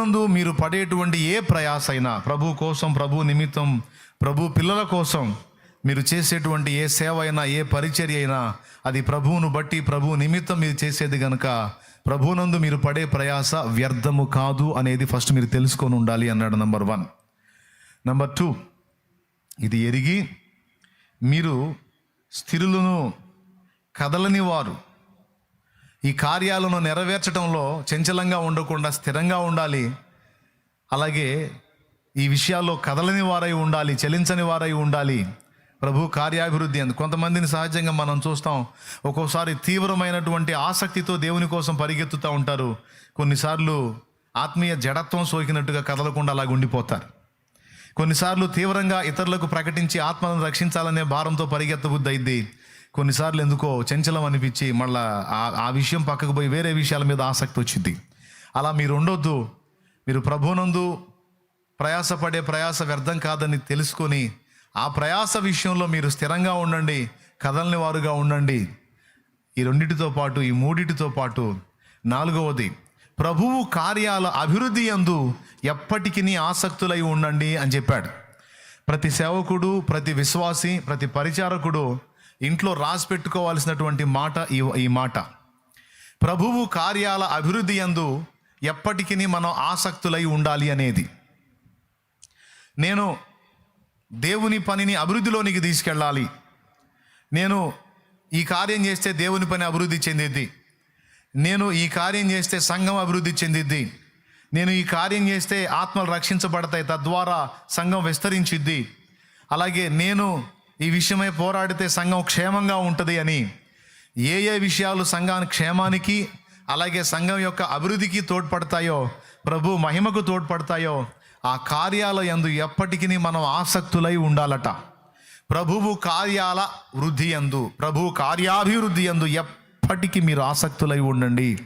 నందు మీరు పడేటువంటి ఏ ప్రయాస అయినా ప్రభు కోసం ప్రభు నిమిత్తం ప్రభు పిల్లల కోసం మీరు చేసేటువంటి ఏ సేవ అయినా ఏ పరిచర్య అయినా అది ప్రభువును బట్టి ప్రభు నిమిత్తం మీరు చేసేది కనుక ప్రభునందు మీరు పడే ప్రయాస వ్యర్థము కాదు అనేది ఫస్ట్ మీరు తెలుసుకొని ఉండాలి అన్నాడు నంబర్ వన్. నంబర్ టూ ఇది ఎరిగి మీరు స్థిరులను కదలని వారు ఈ కార్యాలను నెరవేర్చడంలో చంచలంగా ఉండకుండా స్థిరంగా ఉండాలి. అలాగే ఈ విషయాల్లో కదలని వారై ఉండాలి చలించని వారై ఉండాలి. ప్రభు కార్యాభివృద్ధి అంది. కొంతమందిని సహజంగా మనం చూస్తాం ఒక్కోసారి తీవ్రమైనటువంటి ఆసక్తితో దేవుని కోసం పరిగెత్తుతూ ఉంటారు. కొన్నిసార్లు ఆత్మీయ జడత్వం సోకినట్టుగా కదలకుండా అలాగ ఉండిపోతారు. కొన్నిసార్లు తీవ్రంగా ఇతరులకు ప్రకటించి ఆత్మలను రక్షించాలనే భారంతో పరిగెత్తబుద్ధి అయింది కొన్నిసార్లు ఎందుకో చంచలం అనిపించి మళ్ళా ఆ- విషయం పక్కకు పోయి వేరే విషయాల మీద ఆసక్తి వచ్చింది. అలా మీరు ఉండొద్దు. మీరు ప్రభునందు ప్రయాసపడే ప్రయాస వ్యర్థం కాదని తెలుసుకొని ఆ ప్రయాస విషయంలో మీరు స్థిరంగా ఉండండి. కదలని వారుగా ఉండండి. ఈ రెండిటితో పాటు ఈ మూడిటితో పాటు నాలుగవది ప్రభువు కార్యాల అభివృద్ధి యందు ఎప్పటికీ ఆసక్తులై ఉండండి అని చెప్పాడు. ప్రతి సేవకుడు ప్రతి విశ్వాసి ప్రతి పరిచారకుడు ఇంట్లో రాసి పెట్టుకోవాల్సినటువంటి మాట ఈ ఈ మాట. ప్రభువు కార్యాల అభివృద్ధి ఎందు ఎప్పటికీ మనం ఆసక్తులై ఉండాలి అనేది. నేను దేవుని పనిని అభివృద్ధిలోనికి తీసుకెళ్ళాలి. నేను ఈ కార్యం చేస్తే దేవుని పని అభివృద్ధి చెందిద్ది. నేను ఈ కార్యం చేస్తే సంఘం అభివృద్ధి చెందిద్ది. నేను ఈ కార్యం చేస్తే ఆత్మలు రక్షించబడతాయి తద్వారా సంఘం విస్తరించిద్ది. అలాగే నేను ఈ విషయమై పోరాడితే సంఘం క్షేమంగా ఉంటుంది అని. ఏ ఏ విషయాలు సంఘాన్ని క్షేమానికి అలాగే సంఘం యొక్క అభివృద్ధికి తోడ్పడతాయో ప్రభు మహిమకు తోడ్పడతాయో ఆ కార్యాలయందు ఎప్పటికీ మనం ఆసక్తులై ఉండాలట. ప్రభువు కార్యాల వృద్ధి యందు ప్రభు కార్యాభివృద్ధి యందు ఎప్పటికీ మీరు ఆసక్తులై ఉండండి.